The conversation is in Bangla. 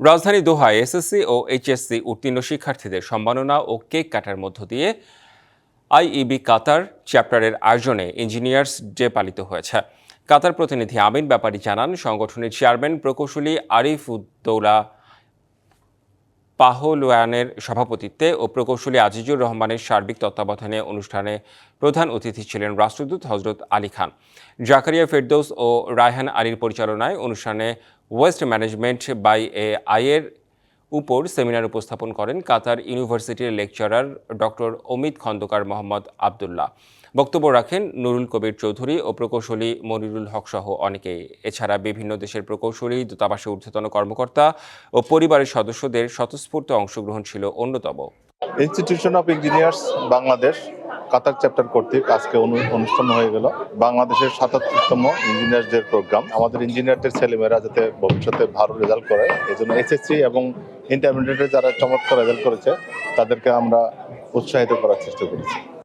রাজধানী দোহায় এসএসসি ও এইচএসসি উত্তীর্ণ শিক্ষার্থীদের সম্মাননা ও কেক কাটার মধ্য দিয়ে আইইবি কাতার চ্যাপ্টারের আয়োজনে ইঞ্জিনিয়ার্স ডে পালিত হয়েছে। কাতার প্রতিনিধি আমিন ব্যাপারী জানান, সংগঠনের চেয়ারম্যান প্রকৌশলী আরিফ উদ্দৌলা পাহলোয়ানের সভাপতিত্বে ও প্রকৌশলী আজিজুর রহমানের সার্বিক তত্ত্বাবধানে অনুষ্ঠানে প্রধান অতিথি ছিলেন রাষ্ট্রদূত হজরত আলী খান। জাকারিয়া ফেরদৌস ও রায়হান আলীর পরিচালনায় অনুষ্ঠানে ওয়েস্ট ম্যানেজমেন্ট বাই এ আইয়ের উপর সেমিনার উপস্থাপন করেন কাতার ইউনিভার্সিটির লেকচারার ডক্টর অমিত খন্দকার মোহাম্মদ আবদুল্লাহ। বক্তব্য রাখেন নুরুল কবির চৌধুরী ও প্রকৌশলী মনিরুল হক সহ অনেকেই এছাড়া বিভিন্ন দেশের প্রকৌশলী দূতাবাসের ঊর্ধ্বতন কর্মকর্তা ও পরিবারের সদস্যদের স্বতঃস্ফূর্ত অংশগ্রহণ ছিল অন্যতম। Institution of engineers Bangladesh Qatar chapter কর্তৃক আজকে অনু- অনুষ্ঠান হয়ে গেল। বাংলাদেশের সাতাত্তরতম ইঞ্জিনিয়ারদের প্রোগ্রাম। আমাদের ইঞ্জিনিয়ারদের ছেলেমেয়েরা যাতে ভবিষ্যতে ভালো রেজাল্ট করে এই জন্য এসএসসি এবং ইন্টারমিডিয়েটে যারা চমৎকার রেজাল্ট করেছে, তাদেরকে আমরা উৎসাহিত করার চেষ্টা করেছি।